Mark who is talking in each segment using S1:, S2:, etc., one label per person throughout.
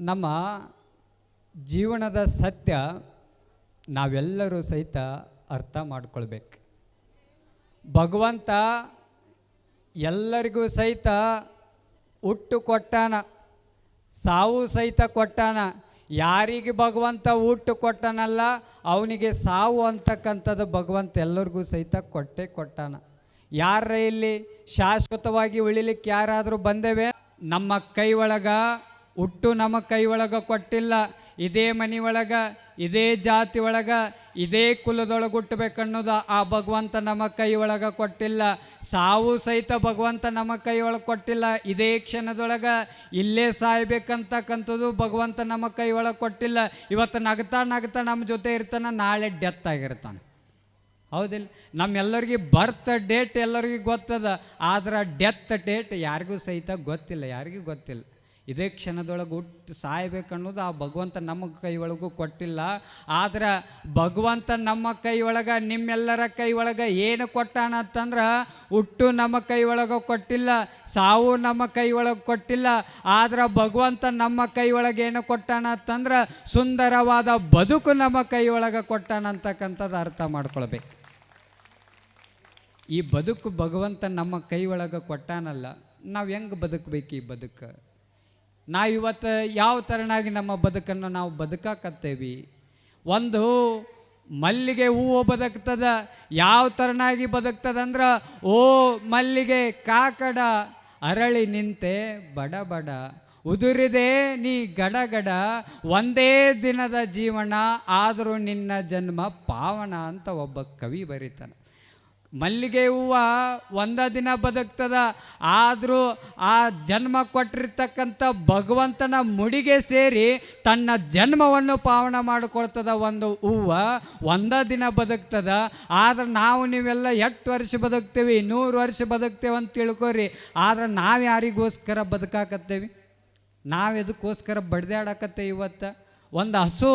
S1: ನಮ್ಮ ಜೀವನದ ಸತ್ಯ ನಾವೆಲ್ಲರೂ ಸಹಿತ ಅರ್ಥ ಮಾಡ್ಕೊಳ್ಬೇಕು. ಭಗವಂತ ಎಲ್ಲರಿಗೂ ಸಹಿತ ಹುಟ್ಟು ಕೊಟ್ಟಾನ, ಸಾವು ಸಹಿತ ಕೊಟ್ಟಾನ. ಯಾರಿಗೆ ಭಗವಂತ ಹುಟ್ಟು ಕೊಟ್ಟನಲ್ಲ, ಅವನಿಗೆ ಸಾವು ಅಂತಕ್ಕಂಥದ್ದು ಭಗವಂತ ಎಲ್ಲರಿಗೂ ಸಹಿತ ಕೊಟ್ಟೆ ಕೊಟ್ಟಾನ. ಯಾರ ಇಲ್ಲಿ ಶಾಶ್ವತವಾಗಿ ಉಳಿಲಿಕ್ಕೆ ಯಾರಾದರೂ ಬಂದೇವೆ? ನಮ್ಮ ಕೈ ಒಳಗ ಹುಟ್ಟು ನಮ್ಮ ಕೈ ಒಳಗ ಕೊಟ್ಟಿಲ್ಲ. ಇದೇ ಮನೆ ಒಳಗ ಇದೇ ಜಾತಿ ಒಳಗ, ಇದೇ ಕುಲದೊಳಗೆ ಹುಟ್ಟಬೇಕನ್ನೋದು ಆ ಭಗವಂತ ನಮ್ಮ ಕೈ ಒಳಗ ಕೊಟ್ಟಿಲ್ಲ. ಸಾವು ಸಹಿತ ಭಗವಂತ ನಮ್ಮ ಕೈ ಒಳಗೆ ಕೊಟ್ಟಿಲ್ಲ. ಇದೇ ಕ್ಷಣದೊಳಗೆ ಇಲ್ಲೇ ಸಾಯ್ಬೇಕಂತಕ್ಕಂಥದ್ದು ಭಗವಂತ ನಮ್ಮ ಕೈ ಒಳಗೆ ಕೊಟ್ಟಿಲ್ಲ. ಇವತ್ತು ನಗ್ತಾ ನಗ್ತಾ ನಮ್ಮ ಜೊತೆ ಇರ್ತಾನೆ, ನಾಳೆ ಡೆತ್ ಆಗಿರ್ತಾನೆ. ಹೌದಿಲ್ಲ? ನಮ್ಮೆಲ್ಲರಿಗೆ ಬರ್ತ್ ಡೇಟ್ ಎಲ್ಲರಿಗೂ ಗೊತ್ತದ. ಆದ್ರೆ ಡೆತ್ ಡೇಟ್ ಯಾರಿಗೂ ಸಹಿತ ಗೊತ್ತಿಲ್ಲ. ಯಾರಿಗೂ ಗೊತ್ತಿಲ್ಲ. ಇದೇ ಕ್ಷಣದೊಳಗೆ ಹುಟ್ಟು ಸಾಯ್ಬೇಕನ್ನೋದು ಆ ಭಗವಂತ ನಮ್ಮ ಕೈ ಒಳಗೂ ಕೊಟ್ಟಿಲ್ಲ. ಆದ್ರೆ ಭಗವಂತ ನಮ್ಮ ಕೈ ಒಳಗೆ ನಿಮ್ಮೆಲ್ಲರ ಕೈ ಒಳಗೆ ಏನು ಕೊಟ್ಟಾನ ಅಂತಂದ್ರೆ ಹುಟ್ಟು ನಮ್ಮ ಕೈ ಒಳಗೆ ಕೊಟ್ಟಿಲ್ಲ, ಸಾವು ನಮ್ಮ ಕೈ ಒಳಗೆ ಕೊಟ್ಟಿಲ್ಲ. ಆದ್ರೆ ಭಗವಂತ ನಮ್ಮ ಕೈ ಒಳಗೆ ಏನು ಕೊಟ್ಟಾನ ಅಂತಂದ್ರೆ ಸುಂದರವಾದ ಬದುಕು ನಮ್ಮ ಕೈ ಒಳಗೆ ಕೊಟ್ಟಾನ ಅಂತಕ್ಕಂಥದ್ದು ಅರ್ಥ ಮಾಡ್ಕೊಳ್ಬೇಕು. ಈ ಬದುಕು ಭಗವಂತ ನಮ್ಮ ಕೈ ಒಳಗೆ ಕೊಟ್ಟಾನಲ್ಲ, ನಾವು ಹೆಂಗೆ ಬದುಕಬೇಕು ಈ ಬದುಕು? ನಾವು ಇವತ್ತು ಯಾವ ಥರನಾಗಿ ನಮ್ಮ ಬದುಕನ್ನು ನಾವು ಬದುಕಾಕತ್ತೇವಿ? ಒಂದು, ಮಲ್ಲಿಗೆ ಹೂವು ಬದುಕ್ತದ, ಯಾವ ಥರನಾಗಿ ಬದುಕ್ತದಂದ್ರೆ, ಓ ಮಲ್ಲಿಗೆ ಕಾಕಡ, ಅರಳಿ ನಿಂತೆ ಬಡ ಬಡ ಉದುರಿದೆ ನೀ ಗಡಗಡ, ಒಂದೇ ದಿನದ ಜೀವನ ಆದರೂ ನಿನ್ನ ಜನ್ಮ ಪಾವನ ಅಂತ ಒಬ್ಬ ಕವಿ ಬರೀತಾನೆ. ಮಲ್ಲಿಗೆ ಹೂವು ಒಂದ ದಿನ ಬದುಕ್ತದ, ಆದರೂ ಆ ಜನ್ಮ ಕೊಟ್ಟಿರ್ತಕ್ಕಂಥ ಭಗವಂತನ ಮುಡಿಗೆ ಸೇರಿ ತನ್ನ ಜನ್ಮವನ್ನು ಪಾವನ ಮಾಡಿಕೊಳ್ತದ ಒಂದು ಹೂವು ಒಂದ ದಿನ ಬದುಕ್ತದ, ಆದ್ರೆ ನಾವು ನೀವೆಲ್ಲ ಎಷ್ಟು ವರ್ಷ ಬದುಕ್ತೇವೆ, ನೂರು ವರ್ಷ ಬದುಕ್ತೇವೆ ಅಂತ ತಿಳ್ಕೊರಿ, ಆದ್ರೆ ನಾವು ಯಾರಿಗೋಸ್ಕರ ಬದುಕಾಕತ್ತೇವಿ? ನಾವು ಎದಕ್ಕೋಸ್ಕರ ಬಡ್ದಾಡಕತ್ತೇವೆ ಇವತ್ತು? ಒಂದು ಹಸು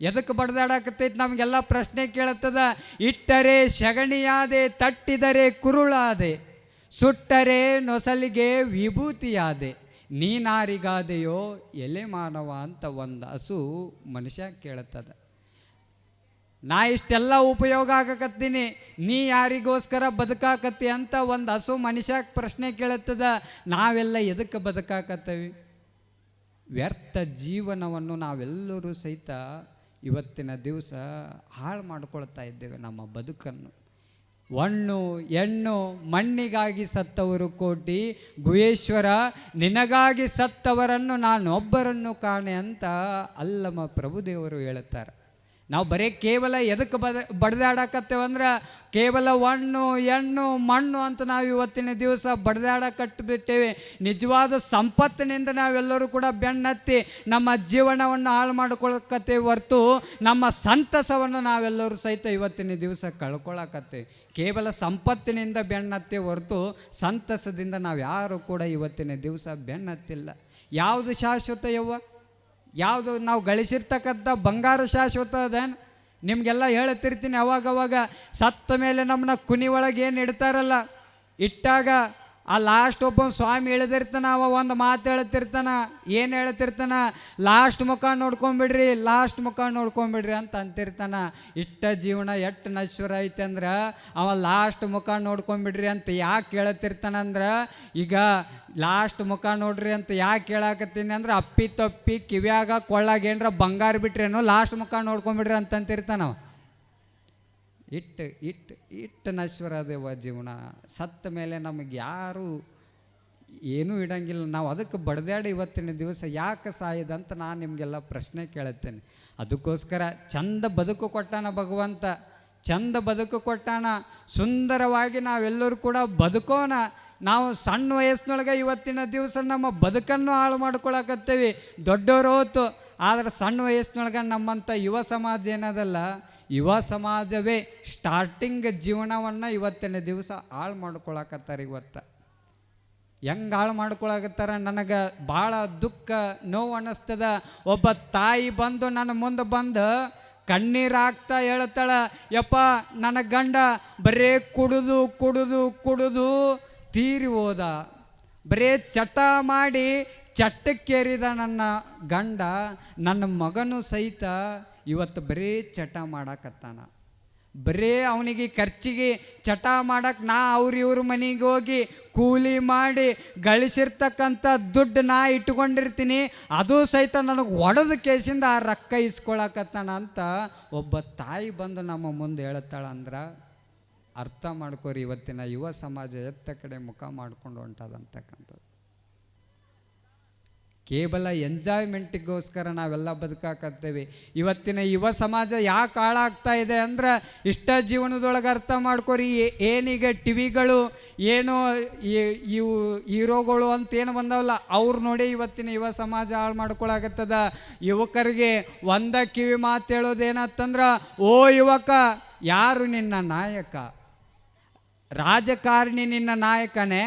S1: ಎದಕ್ಕೆ ಬಡ್ದಾಡಕತ್ತೈತಿ? ನಮಗೆಲ್ಲ ಪ್ರಶ್ನೆ ಕೇಳುತ್ತದ. ಇಟ್ಟರೆ ಶಗಣಿಯಾದೆ, ತಟ್ಟಿದರೆ ಕುರುಳಾದೆ. ಸುಟ್ಟರೆ ನೊಸಲಿಗೆ ವಿಭೂತಿಯಾದೆ. ನೀನಾರಿಗಾದೆಯೋ ಎಲೆ ಮಾನವ ಅಂತ ಒಂದು ಹಸು ಮನುಷ್ಯ ಕೇಳುತ್ತದ. ನಾ ಇಷ್ಟೆಲ್ಲ ಉಪಯೋಗ ಆಗಕತ್ತೀನಿ. ನೀ ಯಾರಿಗೋಸ್ಕರ ಬದುಕಾಕತ್ತಿ ಅಂತ ಒಂದು ಹಸು ಮನುಷ್ಯ ಪ್ರಶ್ನೆ ಕೇಳುತ್ತದ. ನಾವೆಲ್ಲ ಎದಕ್ಕೆ ಬದುಕಾಕತ್ತೀವಿ? ವ್ಯರ್ಥ ಜೀವನವನ್ನು ನಾವೆಲ್ಲರೂ ಸಹಿತ ಇವತ್ತಿನ ದಿವಸ ಹಾಳು ಮಾಡ್ಕೊಳ್ತಾ ಇದ್ದೇವೆ ನಮ್ಮ ಬದುಕನ್ನು. ಹಣ್ಣು ಹೆಣ್ಣು ಮಣ್ಣಿಗಾಗಿ ಸತ್ತವರು ಕೋಟಿ, ಗುಹೇಶ್ವರ ನಿನಗಾಗಿ ಸತ್ತವರನ್ನು ನಾನೊಬ್ಬರನ್ನು ಕಾಣೆ ಅಂತ ಅಲ್ಲಮ್ಮ ಪ್ರಭುದೇವರು ಹೇಳುತ್ತಾರೆ. ನಾವು ಬರೀ ಕೇವಲ ಎದಕ್ಕೆ ಬದ ಬಡ್ದಾಡಕತ್ತೇವಂದ್ರೆ ಕೇವಲ ಹಣ್ಣು ಹೆಣ್ಣು ಮಣ್ಣು ಅಂತ ನಾವು ಇವತ್ತಿನ ದಿವಸ ಬಡ್ದಾಡಕಟ್ಬಿಟ್ಟೇವೆ. ನಿಜವಾದ ಸಂಪತ್ತಿನಿಂದ ನಾವೆಲ್ಲರೂ ಕೂಡ ಬೆನ್ನತ್ತಿ ನಮ್ಮ ಜೀವನವನ್ನು ಹಾಳು ಮಾಡ್ಕೊಳಕತ್ತೇವೆ ಹೊರತು ನಮ್ಮ ಸಂತಸವನ್ನು ನಾವೆಲ್ಲರೂ ಸಹಿತ ಇವತ್ತಿನ ದಿವಸ ಕಳ್ಕೊಳಕತ್ತೇವೆ. ಕೇವಲ ಸಂಪತ್ತಿನಿಂದ ಬೆನ್ನತ್ತೆ ಹೊರತು ಸಂತಸದಿಂದ ನಾವು ಯಾರು ಕೂಡ ಇವತ್ತಿನ ದಿವಸ ಬೆನ್ನತ್ತಿಲ್ಲ. ಯಾವುದು ಶಾಶ್ವತ ಯವ್ವ? ಯಾವುದು ನಾವು ಗಳಿಸಿರ್ತಕ್ಕಂಥ ಬಂಗಾರ ಶಾಶ್ವತ ಅದೇನು? ನಿಮಗೆಲ್ಲ ಹೇಳುತ್ತಿರ್ತೀನಿ ಅವಾಗವಾಗ ಅವಾಗ ಸತ್ತ ಮೇಲೆ ನಮ್ಮನ್ನ ಕುನಿ ಒಳಗೆ ಏನು ಇಡ್ತಾರಲ್ಲ? ಇಟ್ಟಾಗ ಆ ಲಾಸ್ಟ್ ಒಬ್ಬ ಸ್ವಾಮಿ ಹೇಳದಿರ್ತಾನ, ಅವ ಒಂದು ಮಾತು ಹೇಳ್ತಿರ್ತಾನ, ಏನು ಹೇಳ್ತಿರ್ತಾನ? ಲಾಸ್ಟ್ ಮುಖ ನೋಡ್ಕೊಂಬಿಡ್ರಿ ಲಾಸ್ಟ್ ಮುಖ ನೋಡ್ಕೊಂಬಿಡ್ರಿ ಅಂತ ಅಂತಿರ್ತಾನ. ಇಷ್ಟ ಜೀವನ ಎಷ್ಟು ನಶ್ವರ ಐತೆ ಅಂದ್ರೆ, ಅವ ಲಾಸ್ಟ್ ಮುಖ ನೋಡ್ಕೊಂಬಿಡ್ರಿ ಅಂತ ಯಾಕೆ ಹೇಳ್ತಿರ್ತಾನಂದ್ರೆ ಈಗ ಲಾಸ್ಟ್ ಮುಖ ನೋಡ್ರಿ ಅಂತ ಯಾಕೆ ಕೇಳಾಕತ್ತೀನಿ ಅಂದ್ರೆ, ಅಪ್ಪಿ ತಪ್ಪಿ ಕಿವ್ಯಾಗ ಕೊಳ್ಳಾಗ ಏನರ ಬಂಗಾರ ಬಿಟ್ರೇನು ಲಾಸ್ಟ್ ಮುಖ ನೋಡ್ಕೊಂಬಿಡ್ರಿ ಅಂತ ಅಂತಿರ್ತಾನವ ಇಟ್ಟು ಇಟ್ಟು ಇಟ್ಟು ನಶ್ವರ ಅದೇವ ಜೀವನ. ಸತ್ತ ಮೇಲೆ ನಮಗೆ ಯಾರು ಏನೂ ಇಡಂಗಿಲ್ಲ. ನಾವು ಅದಕ್ಕೆ ಬಡ್ದಾಡಿ ಇವತ್ತಿನ ದಿವಸ ಯಾಕೆ ಸಾಯ್ದಂತ ನಾನು ನಿಮಗೆಲ್ಲ ಪ್ರಶ್ನೆ ಕೇಳುತ್ತೇನೆ. ಅದಕ್ಕೋಸ್ಕರ ಚಂದ ಬದುಕು ಕೊಟ್ಟಾನ ಭಗವಂತ. ಚಂದ ಬದುಕು ಕೊಟ್ಟಾನ. ಸುಂದರವಾಗಿ ನಾವೆಲ್ಲರೂ ಕೂಡ ಬದುಕೋಣ. ನಾವು ಸಣ್ಣ ವಯಸ್ಸಿನೊಳಗೆ ಇವತ್ತಿನ ದಿವಸ ನಮ್ಮ ಬದುಕನ್ನು ಹಾಳು ಮಾಡ್ಕೊಳಕತ್ತೇವಿ. ದೊಡ್ಡವರು ಹೋತು ಆದರೆ ಸಣ್ಣ ವಯಸ್ಸಿನೊಳಗೆ ನಮ್ಮಂಥ ಯುವ ಸಮಾಜ ಏನದಲ್ಲ? ಯುವ ಸಮಾಜವೇ ಸ್ಟಾರ್ಟಿಂಗ್ ಜೀವನವನ್ನು ಇವತ್ತಿನ ದಿವಸ ಹಾಳು ಮಾಡ್ಕೊಳಕತ್ತಾರೆ ಇವತ್ತು. ಹೆಂಗೆ ಹಾಳು ಮಾಡ್ಕೊಳಕತ್ತಾರ? ನನಗೆ ಭಾಳ ದುಃಖ ನೋವು ಅನ್ನಿಸ್ತದ ಒಬ್ಬ ತಾಯಿ ಬಂದು ನನ್ನ ಮುಂದೆ ಬಂದು, ಕಣ್ಣೀರು ಹಾಕ್ತಾ ಹೇಳ್ತಾಳ, ಯಪ್ಪ, ನನ್ನ ಗಂಡ ಬರೇ ಕುಡಿದು ಕುಡಿದು ಕುಡಿದು, ತೀರಿ ಹೋದ. ಬರೇ ಚಟ ಮಾಡಿ ಚಟ್ಟಕ್ಕೇರಿದ ನನ್ನ ಗಂಡ, ನನ್ನ ಮಗನು ಸಹಿತ ಇವತ್ತು ಬರೀ ಚಟ ಮಾಡಕತ್ತಾನ. ಬರೀ ಅವನಿಗೆ ಖರ್ಚಿಗೆ ಚಟ ಮಾಡಕ್ಕೆ ನಾ ಅವ್ರ ಇವ್ರ ಮನೆಗೆ ಹೋಗಿ ಕೂಲಿ ಮಾಡಿ ಗಳಿಸಿರ್ತಕ್ಕಂಥ ದುಡ್ಡು ನಾ ಇಟ್ಕೊಂಡಿರ್ತೀನಿ, ಅದು ಸಹಿತ ನನಗೆ ಒಡೆದ ಕೇಸಿಂದ ಆ ರೊಕ್ಕ ಇಸ್ಕೊಳಕತ್ತಾನ ಅಂತ ಒಬ್ಬ ತಾಯಿ ಬಂದು ನಮ್ಮ ಮುಂದೆ ಹೇಳ್ತಾಳ ಅಂದ್ರೆ, ಅರ್ಥ ಮಾಡ್ಕೋರಿ ಇವತ್ತಿನ ಯುವ ಸಮಾಜ ಎತ್ತ ಕಡೆ ಮುಖ ಮಾಡ್ಕೊಂಡು ಹೊಂಟದಂತಕ್ಕಂಥದ್ದು ಕೇವಲ ಎಂಜಾಯ್ಮೆಂಟಿಗೋಸ್ಕರ ನಾವೆಲ್ಲ ಬದುಕಾಕತ್ತೇವೆ. ಇವತ್ತಿನ ಯುವ ಸಮಾಜ ಯಾಕೆ ಹಾಳಾಗ್ತಾ ಇದೆ ಅಂದ್ರೆ ಇಷ್ಟ ಜೀವನದೊಳಗೆ ಅರ್ಥ ಮಾಡ್ಕೊರಿ ಏನೀಗ ಟಿವಿಗಳು, ಏನು ಇವು ಹೀರೋಗಳು ಅಂತ ಏನು ಬಂದವಲ್ಲ, ಅವ್ರು ನೋಡಿ ಇವತ್ತಿನ ಯುವ ಸಮಾಜ ಹಾಳು ಮಾಡ್ಕೊಳಕತ್ತದ. ಯುವಕರಿಗೆ ಒಂದ ಕಿವಿ ಮಾತು ಹೇಳೋದೇನತ್ತಂದ್ರೆ, ಓ ಯುವಕ, ಯಾರು ನಿನ್ನ ನಾಯಕ? ರಾಜಕಾರಣಿ ನಿನ್ನ ನಾಯಕನೇ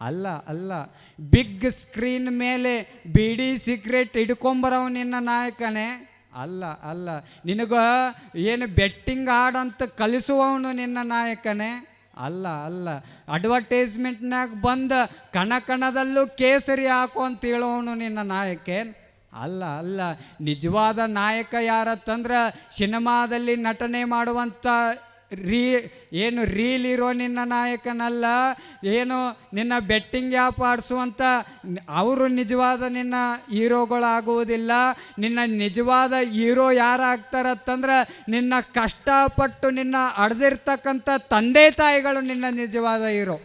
S1: ಅಲ್ಲ ಅಲ್ಲ. ಬಿಗ್ ಸ್ಕ್ರೀನ್ ಮೇಲೆ ಬಿಡಿ ಸಿಗ್ರೆಟ್ ಹಿಡ್ಕೊಂಬರವ ನಿನ್ನ ನಾಯಕನೇ. ಅಲ್ಲ ಅಲ್ಲ. ನಿನಗ ಏನು ಬೆಟ್ಟಿಂಗ್ ಆಡಂತ ಕಲಿಸುವವನು ನಿನ್ನ ನಾಯಕನೇ. ಅಲ್ಲ ಅಲ್ಲ. ಅಡ್ವರ್ಟೈಸ್ಮೆಂಟ್ನಾಗ ಬಂದ ಕಣ ಕಣದಲ್ಲೂ ಕೇಸರಿ ಹಾಕು ಅಂತ ಹೇಳೋನು ನಿನ್ನ ನಾಯಕೇನ್ ಅಲ್ಲ ಅಲ್ಲ. ನಿಜವಾದ ನಾಯಕ ಯಾರತ್ತಂದ್ರೆ ಸಿನಿಮಾದಲ್ಲಿ ನಟನೆ ಮಾಡುವಂಥ ರೀ, ಏನು ರೀಲ್ ಇರೋ ನಿನ್ನ ನಾಯಕನಲ್ಲ, ಏನು ನಿನ್ನ ಬೆಟ್ಟಿಂಗ್ ಆ್ಯಪ್ ಆಡಿಸುವಂಥ ಅವರು ನಿಜವಾದ ನಿನ್ನ ಹೀರೋಗಳಾಗುವುದಿಲ್ಲ. ನಿನ್ನ ನಿಜವಾದ ಹೀರೋ ಯಾರಾಗ್ತಾರತ್ತಂದ್ರೆ ನಿನ್ನ ಕಷ್ಟಪಟ್ಟು ನಿನ್ನ ಅಡ್ದಿರ್ತಕ್ಕಂಥ ತಂದೆ ತಾಯಿಗಳು ನಿನ್ನ ನಿಜವಾದ ಹೀರೋ.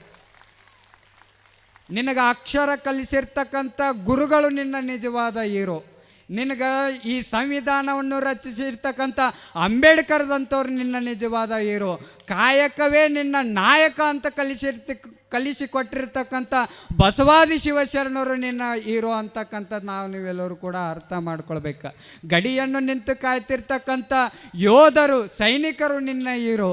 S1: ನಿನಗೆ ಅಕ್ಷರ ಕಲಿಸಿರ್ತಕ್ಕಂಥ ಗುರುಗಳು ನಿನ್ನ ನಿಜವಾದ ಹೀರೋ. ನಿನಗೆ ಈ ಸಂವಿಧಾನವನ್ನು ರಚಿಸಿರ್ತಕ್ಕಂಥ ಅಂಬೇಡ್ಕರ್ದಂಥವ್ರು ನಿನ್ನ ನಿಜವಾದ ಹೀರೋ. ಕಾಯಕವೇ ನಿನ್ನ ನಾಯಕ ಅಂತ ಕಲಿಸಿರ್ತ, ಕಲಿಸಿಕೊಟ್ಟಿರ್ತಕ್ಕಂಥ ಬಸವಾದಿ ಶಿವಶರಣರು ನಿನ್ನ ಹೀರೋ ಅಂತಕ್ಕಂಥದ್ದು ನಾವು ನೀವೆಲ್ಲರೂ ಕೂಡ ಅರ್ಥ ಮಾಡ್ಕೊಳ್ಬೇಕು. ಗಡಿಯನ್ನು ನಿಂತು ಕಾಯ್ತಿರ್ತಕ್ಕಂಥ ಯೋಧರು, ಸೈನಿಕರು ನಿನ್ನ ಹೀರೋ.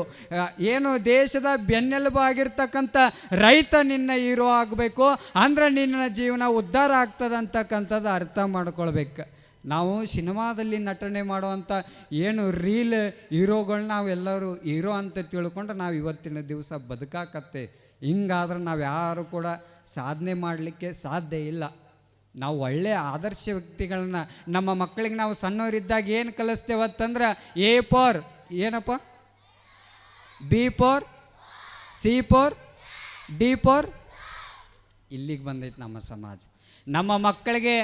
S1: ಏನು ದೇಶದ ಬೆನ್ನೆಲುಬು ಆಗಿರ್ತಕ್ಕಂಥ ರೈತ ನಿನ್ನ ಹೀರೋ ಆಗಬೇಕು, ಅಂದ್ರೆ ನಿನ್ನ ಜೀವನ ಉದ್ಧಾರ ಆಗ್ತದಂತಕ್ಕಂಥದ್ದು ಅರ್ಥ ಮಾಡ್ಕೊಳ್ಬೇಕು. ನಾವು ಸಿನಿಮಾದಲ್ಲಿ ನಟನೆ ಮಾಡುವಂಥ ಏನು ರೀಲ್ ಹೀರೋಗಳನ್ನ ನಾವೆಲ್ಲರೂ ಹೀರೋ ಅಂತ ತಿಳ್ಕೊಂಡು ನಾವು ಇವತ್ತಿನ ದಿವಸ ಬದುಕಾಕತ್ತೆ. ಹಿಂಗಾದ್ರೆ ನಾವು ಯಾರು ಕೂಡ ಸಾಧನೆ ಮಾಡಲಿಕ್ಕೆ ಸಾಧ್ಯ ಇಲ್ಲ. ನಾವು ಒಳ್ಳೆಯ ಆದರ್ಶ ವ್ಯಕ್ತಿಗಳನ್ನ ನಮ್ಮ ಮಕ್ಕಳಿಗೆ ನಾವು ಸಣ್ಣವರಿದ್ದಾಗ ಏನು ಕಲಿಸ್ತೇವತ್ತಂದ್ರೆ ಎ ಪೋರ್ ಏನಪ್ಪ? B for, C for, D for. ಇಲ್ಲಿಗೆ ಬಂದೈತೆ ನಮ್ಮ ಸಮಾಜ. ನಮ್ಮ ಮಕ್ಕಳಿಗೆ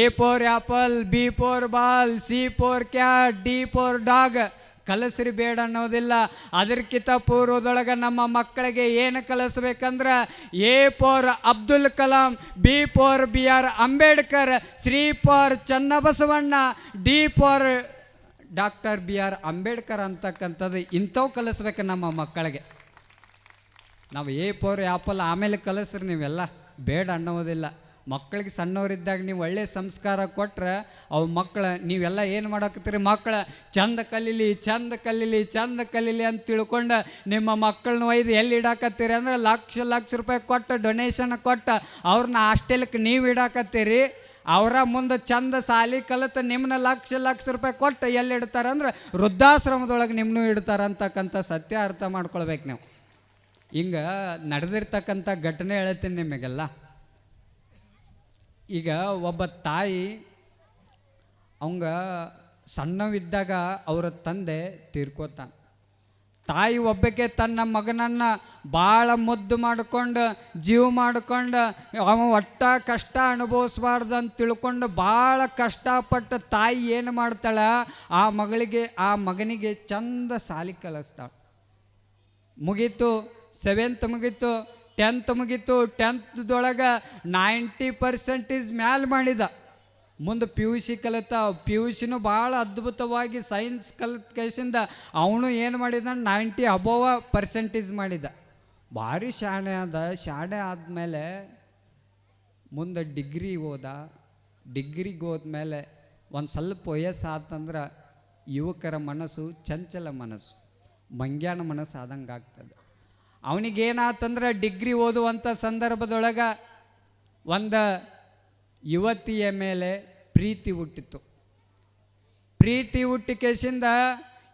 S1: A for apple B for ball, C for cat, D for dog ಕಲಸ್ರಿ ಬೇಡ ಅನ್ನೋದಿಲ್ಲ. ಅದಕ್ಕಿಂತ ಪೂರ್ವದೊಳಗೆ ನಮ್ಮ ಮಕ್ಕಳಿಗೆ ಏನು ಕಲಿಸ್ಬೇಕಂದ್ರೆ A for Abdul Kalam, B for B R Ambedkar, Shri for Channabasavanna, D for doctor B R Ambedkar ಅಂತಕ್ಕಂಥದ್ದು ಇಂಥವು ಕಲಿಸ್ಬೇಕು ನಮ್ಮ ಮಕ್ಕಳಿಗೆ. ನಾವು ಎ ಪೋರ್ ಆ್ಯಪಲ್ ಆಮೇಲೆ ಕಲಿಸ್ರಿ ನೀವೆಲ್ಲ, ಬೇಡ ಅನ್ನೋದಿಲ್ಲ. ಮಕ್ಕಳಿಗೆ ಸಣ್ಣವರಿದ್ದಾಗ ನೀವು ಒಳ್ಳೆ ಸಂಸ್ಕಾರ ಕೊಟ್ರೆ ಅವು ಮಕ್ಕಳ ನೀವೆಲ್ಲ ಏನು ಮಾಡಾಕತ್ತೀರಿ ಮಕ್ಕಳ ಚಂದ ಕಲೀಲಿ ಚಂದ ಕಲೀಲಿ ಚಂದ ಕಲೀಲಿ ಅಂತ ತಿಳ್ಕೊಂಡು ನಿಮ್ಮ ಮಕ್ಕಳನ್ನ ಒಯ್ದು ಎಲ್ಲಿ ಇಡಾಕತ್ತೀರಿ ಅಂದ್ರೆ ಲಕ್ಷ ಲಕ್ಷ ರೂಪಾಯಿ ಕೊಟ್ಟು ಡೊನೇಷನ್ ಕೊಟ್ಟು ಅವ್ರನ್ನ ಹಾಸ್ಟೆಲ್ಗೆ ನೀವು ಇಡಾಕತ್ತೀರಿ. ಅವರ ಮುಂದೆ ಚಂದ ಸಾಲಿ ಕಲಿತು ನಿಮ್ಮನ್ನ ಲಕ್ಷ ಲಕ್ಷ ರೂಪಾಯಿ ಕೊಟ್ಟು ಎಲ್ಲಿ ಇಡ್ತಾರೆ ಅಂದ್ರೆ ವೃದ್ಧಾಶ್ರಮದೊಳಗೆ ನಿಮ್ಮನ್ನು ಇಡ್ತಾರೆ ಅಂತಕ್ಕಂಥ ಸತ್ಯ ಅರ್ಥ ಮಾಡ್ಕೊಳ್ಬೇಕು ನೀವು. ಹಿಂಗೆ ನಡೆದಿರ್ತಕ್ಕಂಥ ಘಟನೆ ಹೇಳ್ತೀನಿ ನಿಮಗೆಲ್ಲ. ಈಗ ಒಬ್ಬ ತಾಯಿ, ಅವಂಗ ಸಣ್ಣವಿದ್ದಾಗ ಅವರ ತಂದೆ ತೀರ್ಕೋತಾನೆ. ತಾಯಿ ಒಬ್ಬಕ್ಕೆ ತನ್ನ ಮಗನನ್ನು ಭಾಳ ಮುದ್ದು ಮಾಡ್ಕೊಂಡು, ಜೀವ ಮಾಡ್ಕೊಂಡು, ಅವ ಒಟ್ಟ ಕಷ್ಟ ಅನುಭವಿಸ್ಬಾರ್ದು ಅಂತ ತಿಳ್ಕೊಂಡು ಭಾಳ ಕಷ್ಟಪಟ್ಟು ತಾಯಿ ಏನು ಮಾಡ್ತಾಳೆ? ಆ ಮಗಳಿಗೆ, ಆ ಮಗನಿಗೆ ಚಂದ ಸಾಲಿ ಕಲಿಸ್ತಾಳೆ. ಮುಗೀತು ಸೆವೆಂತ್ ಮುಗೀತು ಟೆಂತ್ ಮುಗೀತು ಟೆಂತ್ದೊಳಗೆ ನೈಂಟಿ ಪರ್ಸೆಂಟೇಜ್ ಮ್ಯಾಲೆ ಮಾಡಿದ. ಮುಂದೆ ಪಿ ಯು ಸಿ ಕಲಿತ ಪಿ ಯು ಸಿನೂ ಭಾಳ ಅದ್ಭುತವಾಗಿ ಸೈನ್ಸ್ ಕಲಿತ ಕೈಸಿಂದ ಅವನು ಏನು ಮಾಡಿದ, ನೈಂಟಿ ಅಬೋವ ಪರ್ಸೆಂಟೇಜ್ ಮಾಡಿದ. ಭಾರಿ ಶಾಣೆ ಆದ, ಶಾಣೆ ಆದಮೇಲೆ ಮುಂದೆ ಡಿಗ್ರಿ ಹೋದ ಡಿಗ್ರಿಗೆ ಹೋದ್ಮೇಲೆ ಒಂದು ಸ್ವಲ್ಪ ವಯಸ್ಸು ಆತಂದ್ರೆ ಯುವಕರ ಮನಸ್ಸು ಚಂಚಲ ಮನಸ್ಸು, ಮಂಗ್ಯಾನ ಮನಸ್ಸು ಆದಂಗೆ ಆಗ್ತದೆ ಅವನಿಗೇನಾತಂದ್ರೆ ಡಿಗ್ರಿ ಓದುವಂಥ ಸಂದರ್ಭದೊಳಗೆ ಒಂದು ಯುವತಿಯ ಮೇಲೆ ಪ್ರೀತಿ ಹುಟ್ಟಿತು. ಪ್ರೀತಿ ಹುಟ್ಟಿಕೆಸಿಂದ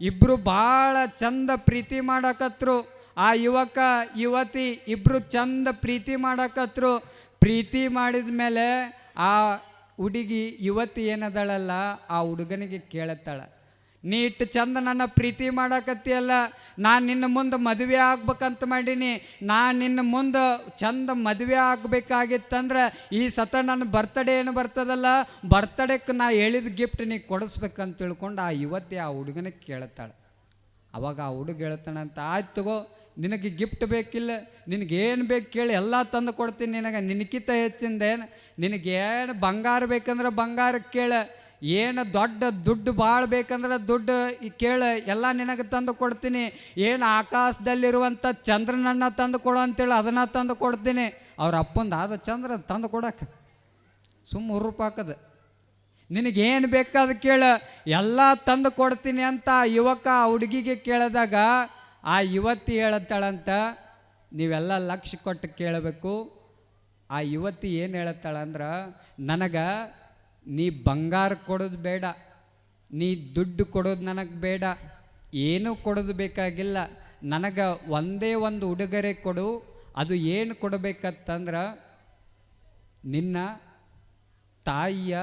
S1: ಇಬ್ಬರು ಭಾಳ ಚಂದ ಪ್ರೀತಿ ಮಾಡಕತ್ರು. ಆ ಯುವಕ, ಯುವತಿ ಇಬ್ಬರು ಚಂದ ಪ್ರೀತಿ ಮಾಡಕತ್ರು. ಪ್ರೀತಿ ಮಾಡಿದ ಮೇಲೆ ಆ ಹುಡುಗಿ ಯುವತಿ ಏನದಳಲ್ಲ, ಆ ಹುಡುಗನಿಗೆ ಕೇಳತ್ತಾಳ. ನೀ ಇಟ್ಟು ಚಂದ ನನ್ನ ಪ್ರೀತಿ ಮಾಡಕತ್ತಿಯಲ್ಲ. ನಾನು ನಿನ್ನ ಮುಂದೆ ಮದುವೆ ಆಗ್ಬೇಕಂತ ಮಾಡೀನಿ. ನಾನು ನಿನ್ನ ಮುಂದೆ ಚಂದ ಮದುವೆ ಆಗಬೇಕಾಗಿತ್ತಂದ್ರೆ ಈ ಸತ ನನ್ನ ಬರ್ತಡೇ ಏನು ಬರ್ತದಲ್ಲ? ಬರ್ತಡೇಕ್ಕೆ ನಾ ಹೇಳಿದ ಗಿಫ್ಟ್ ನೀ ಕೊಡಿಸ್ಬೇಕಂತ ತಿಳ್ಕೊಂಡು ಆ ಯುವತಿ ಆ ಹುಡುಗನ ಕೇಳ್ತಾಳೆ. ಅವಾಗ ಆ ಹುಡುಗ ಹೇಳ್ತಾನಂತ, ಆಯ್ತು ತಗೋ, ನಿನಗೆ ಗಿಫ್ಟ್ ಬೇಕಿಲ್ಲ. ನಿನಗೇನು ಬೇಕು ಕೇಳಿ, ಎಲ್ಲ ತಂದು ಕೊಡ್ತೀನಿ ನಿನಗೆ. ನಿನಕಿತ ಹೆಚ್ಚಿಂದ ಏನು? ನಿನಗೇನು ಬಂಗಾರ ಬೇಕಂದ್ರೆ ಬಂಗಾರ ಕೇಳ. ಏನು ದೊಡ್ಡ ದುಡ್ಡು ಭಾಳ ಬೇಕಂದ್ರೆ ದುಡ್ಡು ಕೇಳ, ಎಲ್ಲ ನಿನಗೆ ತಂದು ಕೊಡ್ತೀನಿ. ಏನು ಆಕಾಶದಲ್ಲಿರುವಂಥ ಚಂದ್ರನನ್ನು ತಂದು ಕೊಡು ಅಂತೇಳಿ ಅದನ್ನು ತಂದು ಕೊಡ್ತೀನಿ. ಅವ್ರ ಅಪ್ಪಂದು ಆದ ಚಂದ್ರ ತಂದು ಕೊಡಕ್ಕೆ ಸುಮ್ಮ ಹುರುಪಾಕದ ನಿನಗೇನು ಬೇಕಾದ ಕೇಳ. ಎಲ್ಲ ತಂದು ಕೊಡ್ತೀನಿ ಅಂತ ಆ ಯುವಕ ಹುಡುಗಿಗೆ ಕೇಳಿದಾಗ, ಆ ಯುವತಿ ಹೇಳತ್ತಾಳಂತ ನೀವೆಲ್ಲ ಲಕ್ಷ ಕೊಟ್ಟು ಕೇಳಬೇಕು. ಆ ಯುವತಿ ಏನು ಹೇಳತ್ತಾಳಂದ್ರೆ ನನಗೆ ನೀ ಬಂಗಾರ ಕೊಡೋದು ಬೇಡ, ನೀ ದುಡ್ಡು ಕೊಡೋದು ನನಗೆ ಬೇಡ, ಏನೂ ಕೊಡೋದು ಬೇಕಾಗಿಲ್ಲ. ನನಗೆ ಒಂದೇ ಒಂದು ಉಡುಗೊರೆ ಕೊಡು, ಅದು ಏನು ಕೊಡಬೇಕಂತಂದ್ರೆ ನಿನ್ನ ತಾಯಿಯ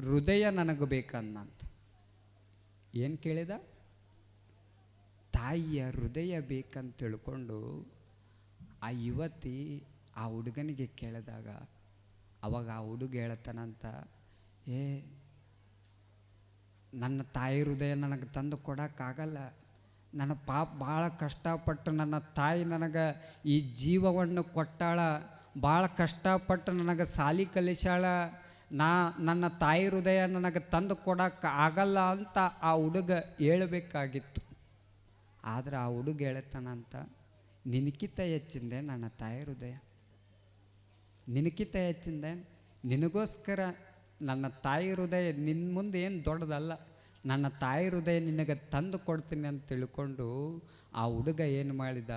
S1: ಹೃದಯ ನನಗೆ ಬೇಕನ್ನಂತ. ಏನು ಕೇಳಿದ? ತಾಯಿಯ ಹೃದಯ ಬೇಕಂತ ತಿಳ್ಕೊಂಡು ಆ ಯುವತಿ ಆ ಹುಡುಗನಿಗೆ ಕೇಳಿದಾಗ, ಅವಾಗ ಆ ಹುಡುಗ ಹೇಳ್ತಾನಂತ ಏ, ನನ್ನ ತಾಯಿ ಹೃದಯ ನನಗೆ ತಂದು ಕೊಡೋಕ್ಕಾಗಲ್ಲ. ನನ್ನ ಪಾಪ ಭಾಳ ಕಷ್ಟಪಟ್ಟು ನನ್ನ ತಾಯಿ ನನಗೆ ಈ ಜೀವವನ್ನು ಕೊಟ್ಟಾಳ. ಭಾಳ ಕಷ್ಟಪಟ್ಟು ನನಗೆ ಸಾಲಿ ಕಲಿಸಾಳ ನಾ, ನನ್ನ ತಾಯಿ ಹೃದಯ ನನಗೆ ತಂದು ಕೊಡೋಕ್ಕೆ ಆಗಲ್ಲ ಅಂತ ಆ ಹುಡುಗ ಹೇಳಬೇಕಾಗಿತ್ತು. ಆದ್ರೆ ಆ ಹುಡುಗ ಹೇಳ್ತಾನಂತ ನಿನಕಿತ ಹೆಚ್ಚಿಂದೆ ನನ್ನ ತಾಯಿ ಹೃದಯ? ನಿನಕಿತ ಹೆಚ್ಚಿಂದೆ ನಿನಗೋಸ್ಕರ ನನ್ನ ತಾಯಿ ಹೃದಯ ನಿನ್ನ ಮುಂದೆ ಏನು ದೊಡ್ಡದಲ್ಲ, ನನ್ನ ತಾಯಿ ಹೃದಯ ನಿನಗೆ ತಂದು ಕೊಡ್ತೀನಿ ಅಂತ ತಿಳ್ಕೊಂಡು ಆ ಹುಡುಗ ಏನು ಮಾಡಿದ?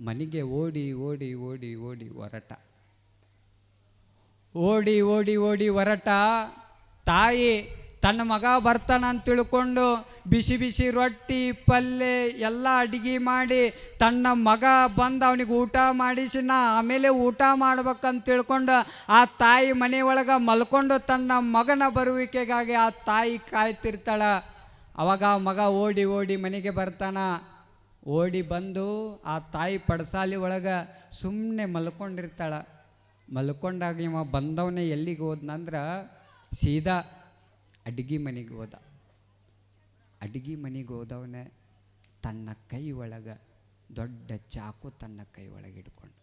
S1: ಮನೆಗೆ ಓಡಿ ಓಡಿ ಓಡಿ ಓಡಿ ಹೊರಟ ಓಡಿ ಓಡಿ ಓಡಿ ಹೊರಟ ತಾಯಿ ತನ್ನ ಮಗ ಬರ್ತಾನ ಅಂತ ತಿಳ್ಕೊಂಡು ಬಿಸಿ ಬಿಸಿ ರೊಟ್ಟಿ ಪಲ್ಯ ಎಲ್ಲ ಅಡಿಗೆ ಮಾಡಿ ತನ್ನ ಮಗ ಬಂದು ಅವನಿಗೆ ಊಟ ಮಾಡಿಸಿ ನಾ ಆಮೇಲೆ ಊಟ ಮಾಡ್ಬೇಕಂತ ತಿಳ್ಕೊಂಡು ಆ ತಾಯಿ ಮನೆಯೊಳಗೆ ಮಲ್ಕೊಂಡು ತನ್ನ ಮಗನ ಬರುವಿಕೆಗಾಗಿ ಆ ತಾಯಿ ಕಾಯ್ತಿರ್ತಾಳ. ಅವಾಗ ಆ ಮಗ ಓಡಿ ಓಡಿ ಮನೆಗೆ ಬರ್ತಾನ. ಓಡಿ ಬಂದು ಆ ತಾಯಿ ಪಡಸಾಲಿ ಒಳಗೆ ಸುಮ್ಮನೆ ಮಲ್ಕೊಂಡಿರ್ತಾಳ. ಮಲ್ಕೊಂಡಾಗ ಇವ ಬಂದವನೇ ಎಲ್ಲಿಗೆ ಹೋದ್ನಂದ್ರೆ ಸೀದಾ ಅಡ್ಗೆ ಮನೆಗೆ ಹೋದ. ಅಡಿಗೆ ಮನೆಗೆ ಹೋದವನೇ ತನ್ನ ಕೈ ಒಳಗೆ ದೊಡ್ಡ ಚಾಕು ತನ್ನ ಕೈ ಒಳಗೆ ಇಟ್ಕೊಂಡು.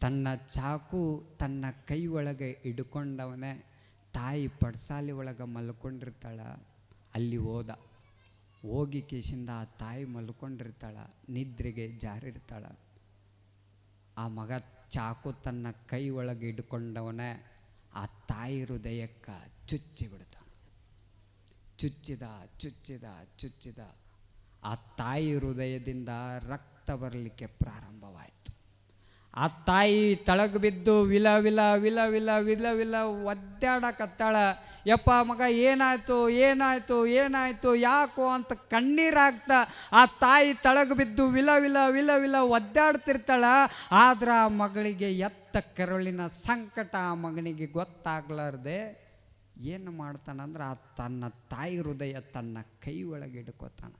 S1: ತನ್ನ ಚಾಕು ತನ್ನ ಕೈ ಒಳಗೆ ಹಿಡ್ಕೊಂಡವನೇ ತಾಯಿ ಪಡ್ಸಾಲಿ ಒಳಗೆ ಮಲ್ಕೊಂಡಿರ್ತಾಳ, ಅಲ್ಲಿ ಹೋದ. ಹೋಗಿ ಕೇಸಿಂದ ಆ ತಾಯಿ ಮಲ್ಕೊಂಡಿರ್ತಾಳ, ನಿದ್ರೆಗೆ ಜಾರಿರ್ತಾಳ. ಆ ಮಗ ಚಾಕು ತನ್ನ ಕೈ ಒಳಗೆ ಹಿಡ್ಕೊಂಡವನೇ ಆ ತಾಯಿ ಹೃದಯಕ್ಕೆ ಚುಚ್ಚಿ ಬಿಡ್ತಾನೆ. ಚುಚ್ಚಿದ ಚುಚ್ಚಿದ ಚುಚ್ಚಿದ. ಆ ತಾಯಿ ಹೃದಯದಿಂದ ರಕ್ತ ಬರಲಿಕ್ಕೆ ಪ್ರಾರಂಭವಾಯಿತು. ಆ ತಾಯಿ ತಳಗ ಬಿದ್ದು ವಿಲ ವಿಲ ವಿಲ ವಿಲ ವಿಲ ವಿಲ ಒದ್ದಾಡಕತ್ತಾಳ. ಯಪ್ಪ ಮಗ, ಏನಾಯ್ತು ಏನಾಯ್ತು ಏನಾಯ್ತು, ಯಾಕೋ ಅಂತ ಕಣ್ಣೀರಾಗ್ತಾ ಆ ತಾಯಿ ತಳಗ ಬಿದ್ದು ವಿಲ ವಿಲ ವಿಲ ವಿಲ ಒದ್ದಾಡ್ತಿರ್ತಾಳ. ಆದ್ರೆ ಆ ಮಗಳಿಗೆ ಎತ್ತ ಕರುಳಿನ ಸಂಕಟ ಆ ಮಗನಿಗೆ ಗೊತ್ತಾಗ್ಲಾರ್ದೆ ಏನು ಮಾಡ್ತಾನಂದ್ರೆ ಆ ತನ್ನ ತಾಯಿ ಹೃದಯ ತನ್ನ ಕೈ ಒಳಗೆ ಹಿಡ್ಕೋತಾನ.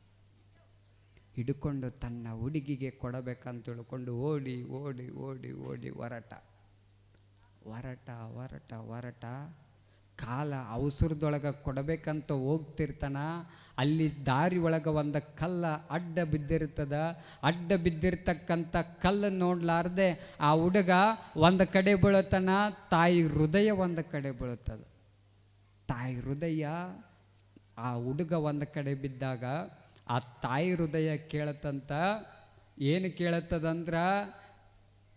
S1: ಹಿಡ್ಕೊಂಡು ತನ್ನ ಹುಡುಗಿಗೆ ಕೊಡಬೇಕಂತ ತಿಳ್ಕೊಂಡು ಓಡಿ ಓಡಿ ಓಡಿ ಓಡಿ ಹೊರಟ ಹೊರಟ ಹೊರಟ ಹೊರಟ ಕಾಲ ಅವಸರದೊಳಗೆ ಕೊಡಬೇಕಂತ ಹೋಗ್ತಿರ್ತಾನ? ಅಲ್ಲಿ ದಾರಿ ಒಳಗೆ ಒಂದು ಕಲ್ಲ ಅಡ್ಡ ಬಿದ್ದಿರ್ತದ. ಅಡ್ಡ ಬಿದ್ದಿರ್ತಕ್ಕಂಥ ಕಲ್ಲು ನೋಡ್ಲಾರ್ದೆ ಆ ಹುಡುಗ ಒಂದು ಕಡೆ ಬೀಳುತ್ತಾನ ತಾಯಿ ಹೃದಯ ಒಂದು ಕಡೆ ಬೀಳುತ್ತದೆ ತಾಯಿ ಹೃದಯ ಆ ಹುಡುಗ ಒಂದು ಕಡೆ ಬಿದ್ದಾಗ ಆ ತಾಯಿ ಹೃದಯ ಕೇಳತ್ತಂತ ಏನು ಕೇಳತ್ತದಂದ್ರೆ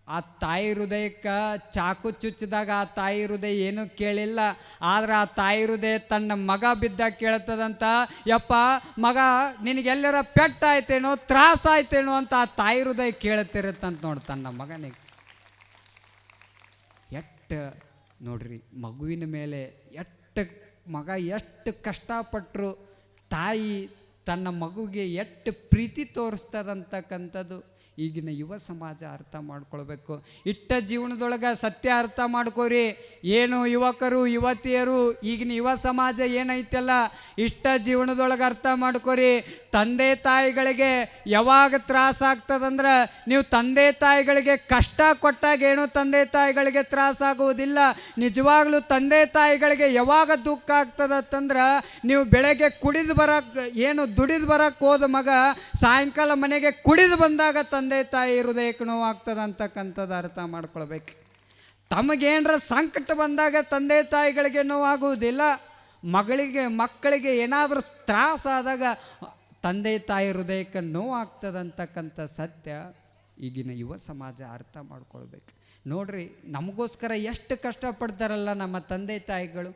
S1: ಆ ತಾಯಿ ಹೃದಯಕ್ಕೆ ಚಾಕು ಚುಚ್ಚಿದಾಗ ಆ ತಾಯಿ ಹೃದಯ ಏನೂ ಕೇಳಿಲ್ಲ, ಆದ್ರೆ ಆ ತಾಯಿ ಹೃದಯ ತನ್ನ ಮಗ ಬಿದ್ದ ಕೇಳ್ತದಂತ ಯಪ್ಪ ಮಗ ನಿನಗೆಲ್ಲರ ತ್ರಾಸ ಆಯ್ತೇನೋ ಅಂತ ಆ ತಾಯಿ ಹೃದಯ ಕೇಳುತ್ತಿರುತ್ತಂತ ನೋಡಿ ತನ್ನ ಮಗನಿಗೆ. ಎಟ್ಟ ನೋಡ್ರಿ, ಮಗುವಿನ ಮೇಲೆ ಎಷ್ಟು ಮಗ ಎಷ್ಟು ಕಷ್ಟಪಟ್ಟರು ತಾಯಿ ತನ್ನ ಮಗುಗೆ ಎಷ್ಟು ಪ್ರೀತಿ ತೋರಿಸ್ತದಂತಕ್ಕಂಥದ್ದು. ಈಗಿನ ಯುವ ಸಮಾಜ ಅರ್ಥ ಮಾಡ್ಕೊಳ್ಬೇಕು. ಇಟ್ಟ ಜೀವನದೊಳಗೆ ಸತ್ಯ ಅರ್ಥ ಮಾಡ್ಕೋರಿ. ಏನು ಯುವಕರು, ಯುವತಿಯರು, ಈಗಿನ ಯುವ ಸಮಾಜ ಏನೈತಲ್ಲ, ಇಷ್ಟ ಜೀವನದೊಳಗೆ ಅರ್ಥ ಮಾಡ್ಕೋರಿ. ತಂದೆ ತಾಯಿಗಳಿಗೆ ಯಾವಾಗ ತ್ರಾಸ ಆಗ್ತದಂದ್ರೆ, ನೀವು ತಂದೆ ತಾಯಿಗಳಿಗೆ ಕಷ್ಟ ಕೊಟ್ಟಾಗ ಏನು ತಂದೆ ತಾಯಿಗಳಿಗೆ ತ್ರಾಸ ಆಗುವುದಿಲ್ಲ. ನಿಜವಾಗ್ಲೂ ತಂದೆ ತಾಯಿಗಳಿಗೆ ಯಾವಾಗ ದುಃಖ ಆಗ್ತದತ್ತಂದ್ರೆ ನೀವು ಬೆಳಗ್ಗೆ ಕುಡಿದು ಬರಕ್ಕೆ ಏನು ದುಡಿದು ಬರಕ್ಕೆ ಹೋದ ಮಗ ಸಾಯಂಕಾಲ ಮನೆಗೆ ಕುಡಿದು ಬಂದಾಗ ತಂದೆ ತಾಯಿ ಹೃದಯಕ್ಕೆ ನೋವು ಆಗ್ತದೆ ಅಂತಕ್ಕಂಥದ್ದು ಅರ್ಥ ಮಾಡ್ಕೊಳ್ಬೇಕು. ತಮಗೇನರ ಸಂಕಟ ಬಂದಾಗ ತಂದೆ ತಾಯಿಗಳಿಗೆ ನೋವಾಗುವುದಿಲ್ಲ, ಮಗಳಿಗೆ, ಮಕ್ಕಳಿಗೆ ಏನಾದರೂ ತ್ರಾಸ ಆದಾಗ ತಂದೆ ತಾಯಿ ಹೃದಯಕ್ಕೆ ನೋವಾಗ್ತದಂತಕ್ಕಂಥ ಸತ್ಯ ಈಗಿನ ಯುವ ಸಮಾಜ ಅರ್ಥ ಮಾಡ್ಕೊಳ್ಬೇಕು. ನೋಡ್ರಿ, ನಮಗೋಸ್ಕರ ಎಷ್ಟು ಕಷ್ಟಪಡ್ತಾರಲ್ಲ ನಮ್ಮ ತಂದೆ ತಾಯಿಗಳು.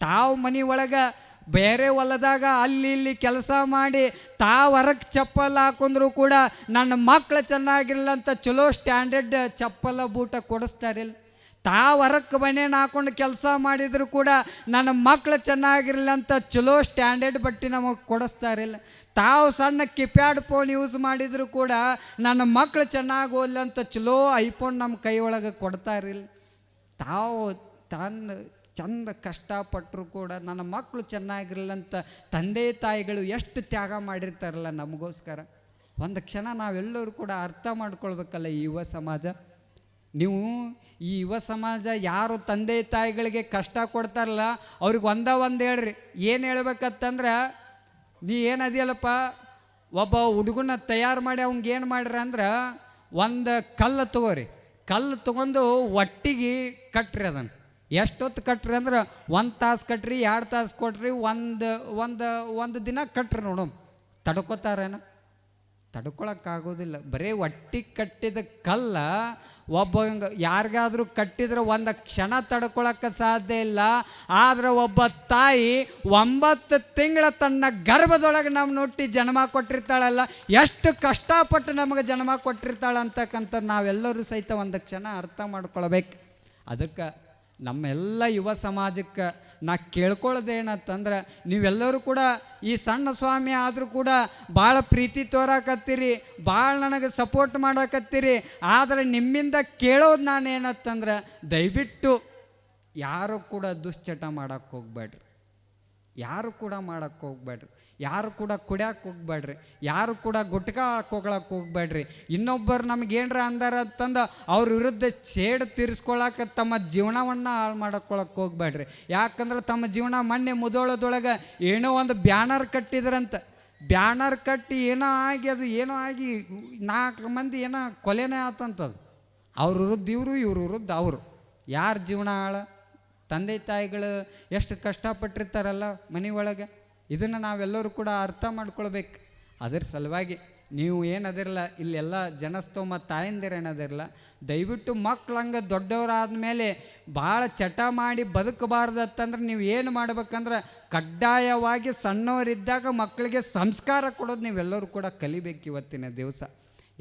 S1: ತಾವು ಮನೆ ಒಳಗೆ ಬೇರೆ ಹೊಲದಾಗ ಅಲ್ಲಿ ಇಲ್ಲಿ ಕೆಲಸ ಮಾಡಿ ತಾ ಹೊರಗೆ ಚಪ್ಪಲ್ ಹಾಕೊಂಡ್ರು ಕೂಡ ನನ್ನ ಮಕ್ಳು ಚೆನ್ನಾಗಿರಲ್ಲ ಅಂತ ಚಲೋ ಸ್ಟ್ಯಾಂಡರ್ಡ್ ಚಪ್ಪಲ ಬೂಟ ಕೊಡಿಸ್ತಾರಿಲ್ಲ ತಾ ಹೊರಕ್ಕೆ ಬನೇನು ಹಾಕೊಂಡು ಕೆಲಸ ಮಾಡಿದ್ರು ಕೂಡ ನನ್ನ ಮಕ್ಳು ಚೆನ್ನಾಗಿರಲ್ಲ ಅಂತ ಚಲೋ ಸ್ಟ್ಯಾಂಡರ್ಡ್ ಬಟ್ಟೆ ನಮಗೆ ಕೊಡಿಸ್ತಾರಿಲ್ಲ ತಾವು ಸಣ್ಣ ಕಿಪ್ಯಾಡ್ ಫೋನ್ ಯೂಸ್ ಮಾಡಿದ್ರು ಕೂಡ ನನ್ನ ಮಕ್ಳು ಚೆನ್ನಾಗಿ ಓದ್ಲಿ ಅಂತ ಚಲೋ ಐಫೋನ್ ನಮ್ಮ ಕೈ ಒಳಗೆ ಕೊಡ್ತಾರಿಲ್ಲ ತಾವು ತನ್ನ ಚಂದ ಕಷ್ಟಪಟ್ಟರು ಕೂಡ ನನ್ನ ಮಕ್ಕಳು ಚೆನ್ನಾಗಿರಲ್ಲ ತಂದೆ ತಾಯಿಗಳು ಎಷ್ಟು ತ್ಯಾಗ ಮಾಡಿರ್ತಾರಲ್ಲ ನಮಗೋಸ್ಕರ. ಒಂದು ಕ್ಷಣ ನಾವೆಲ್ಲರೂ ಕೂಡ ಅರ್ಥ ಮಾಡ್ಕೊಳ್ಬೇಕಲ್ಲ ಈ ಯುವ ಸಮಾಜ. ನೀವು ಈ ಯುವ ಸಮಾಜ ಯಾರು ತಂದೆ ತಾಯಿಗಳಿಗೆ ಕಷ್ಟ ಕೊಡ್ತಾರಲ್ಲ ಅವ್ರಿಗೆ ಒಂದ ಒಂದು ಹೇಳ್ರಿ. ಏನು ಹೇಳ್ಬೇಕತ್ತಂದ್ರೆ ನೀ ಏನದಿಯಲ್ಲಪ್ಪ ಒಬ್ಬ ಹುಡುಗನ ತಯಾರು ಮಾಡಿ ಅವ್ನಿಗೆ ಏನು ಮಾಡ್ರಿ ಅಂದ್ರೆ ಒಂದು ಕಲ್ಲು ತಗೋರಿ. ಕಲ್ಲು ತಗೊಂಡು ಒಟ್ಟಿಗೆ ಕಟ್ರಿ ಅದನ್ನು. ಎಷ್ಟೊತ್ತು ಕಟ್ರಿ ಅಂದ್ರೆ ಒಂದು ತಾಸು ಕಟ್ರಿ, ಎರಡು ತಾಸು ಕೊಟ್ರಿ, ಒಂದು ಒಂದು ಒಂದು ದಿನ ಕಟ್ರಿ ನೋಡು. ತಡ್ಕೋತಾರೇನ? ತಡ್ಕೊಳಕ್ಕಾಗೋದಿಲ್ಲ. ಬರೀ ಒಟ್ಟಿ ಕಟ್ಟಿದ ಕಲ್ಲ ಒಬ್ಬ ಯಾರಿಗಾದ್ರೂ ಕಟ್ಟಿದ್ರೆ ಒಂದು ಕ್ಷಣ ತಡ್ಕೊಳಕ್ಕೆ ಸಾಧ್ಯ ಇಲ್ಲ. ಆದರೆ ಒಬ್ಬ ತಾಯಿ ಒಂಬತ್ತು ತಿಂಗಳ ತನ್ನ ಗರ್ಭದೊಳಗೆ ನಮ್ಮ ನೋಟಿ ಜನ್ಮ ಕೊಟ್ಟಿರ್ತಾಳಲ್ಲ, ಎಷ್ಟು ಕಷ್ಟಪಟ್ಟು ನಮಗೆ ಜನ್ಮ ಕೊಟ್ಟಿರ್ತಾಳೆ ಅಂತಕ್ಕಂಥ ನಾವೆಲ್ಲರೂ ಸಹಿತ ಒಂದು ಕ್ಷಣ ಅರ್ಥ ಮಾಡ್ಕೊಳ್ಬೇಕು. ಅದಕ್ಕೆ ನಮ್ಮೆಲ್ಲ ಯುವ ಸಮಾಜಕ್ಕೆ ನಾ ಕೇಳ್ಕೊಳ್ಳೋದೇನತ್ತಂದ್ರೆ ನೀವೆಲ್ಲರೂ ಕೂಡ ಈ ಸಣ್ಣ ಸ್ವಾಮಿ ಆದರೂ ಕೂಡ ಭಾಳ ಪ್ರೀತಿ ತೋರಾಕತ್ತೀರಿ, ಭಾಳ ನನಗೆ ಸಪೋರ್ಟ್ ಮಾಡಕತ್ತೀರಿ. ಆದರೆ ನಿಮ್ಮಿಂದ ಕೇಳೋದು ನಾನು ಏನತ್ತಂದ್ರೆ ದಯವಿಟ್ಟು ಯಾರು ಕೂಡ ದುಶ್ಚಟ ಮಾಡೋಕ್ಕೆ ಹೋಗ್ಬೇಡ್ರಿ. ಯಾರು ಕೂಡ ಮಾಡೋಕ್ಕೆ ಹೋಗ್ಬೇಡ್ರಿ. ಯಾರು ಕೂಡ ಕುಡ್ಯಾಕೆ ಹೋಗ್ಬೇಡ್ರಿ. ಯಾರು ಕೂಡ ಗುಟ್ಕಾ ಹಾಕೋಗ್ಳಕ್ಕೆ ಹೋಗ್ಬೇಡ್ರಿ. ಇನ್ನೊಬ್ಬರು ನಮ್ಗೆ ಏನರ ಅಂದಾರ ಅಂತಂದು ಅವ್ರ ವಿರುದ್ಧ ಸೇಡು ತೀರಿಸ್ಕೊಳಕ್ಕೆ ತಮ್ಮ ಜೀವನವನ್ನು ಹಾಳು ಮಾಡ್ಕೊಳಕ್ಕೆ ಹೋಗ್ಬೇಡ್ರಿ. ಯಾಕಂದ್ರೆ ತಮ್ಮ ಜೀವನ ಮೊನ್ನೆ ಮುದೋಳದೊಳಗೆ ಏನೋ ಒಂದು ಬ್ಯಾನರ್ ಕಟ್ಟಿದ್ರಂತ. ಬ್ಯಾನರ್ ಕಟ್ಟಿ ಏನೋ ಆಗಿ ಅದು ಏನೋ ಆಗಿ ನಾಲ್ಕು ಮಂದಿ ಏನೋ ಕೊಲೆನೇ ಆತಂತದು. ಅವ್ರ ವಿರುದ್ಧ ಇವರು, ಇವ್ರ ವಿರುದ್ಧ ಅವರು. ಯಾರ ಜೀವನ ಹಾಳು? ತಂದೆ ತಾಯಿಗಳು ಎಷ್ಟು ಕಷ್ಟಪಟ್ಟಿರ್ತಾರಲ್ಲ ಮನೆ ಒಳಗೆ? ಇದನ್ನು ನಾವೆಲ್ಲರೂ ಕೂಡ ಅರ್ಥ ಮಾಡ್ಕೊಳ್ಬೇಕು. ಅದರ ಸಲುವಾಗಿ ನೀವು ಏನದಿರಲ್ಲ, ಇಲ್ಲೆಲ್ಲ ಜನಸ್ತೋಮ ತಾಯಂದಿರು ಏನದಿರಲ್ಲ, ದಯವಿಟ್ಟು ಮಕ್ಳು ಹಂಗೆ ದೊಡ್ಡವರಾದ ಮೇಲೆ ಭಾಳ ಚಟ ಮಾಡಿ ಬದುಕಬಾರ್ದತ್ತಂದ್ರೆ ನೀವು ಏನು ಮಾಡ್ಬೇಕಂದ್ರೆ ಕಡ್ಡಾಯವಾಗಿ ಸಣ್ಣವರಿದ್ದಾಗ ಮಕ್ಕಳಿಗೆ ಸಂಸ್ಕಾರ ಕೊಡೋದು ನೀವೆಲ್ಲರೂ ಕೂಡ ಕಲಿಬೇಕು ಇವತ್ತಿನ ದಿವಸ.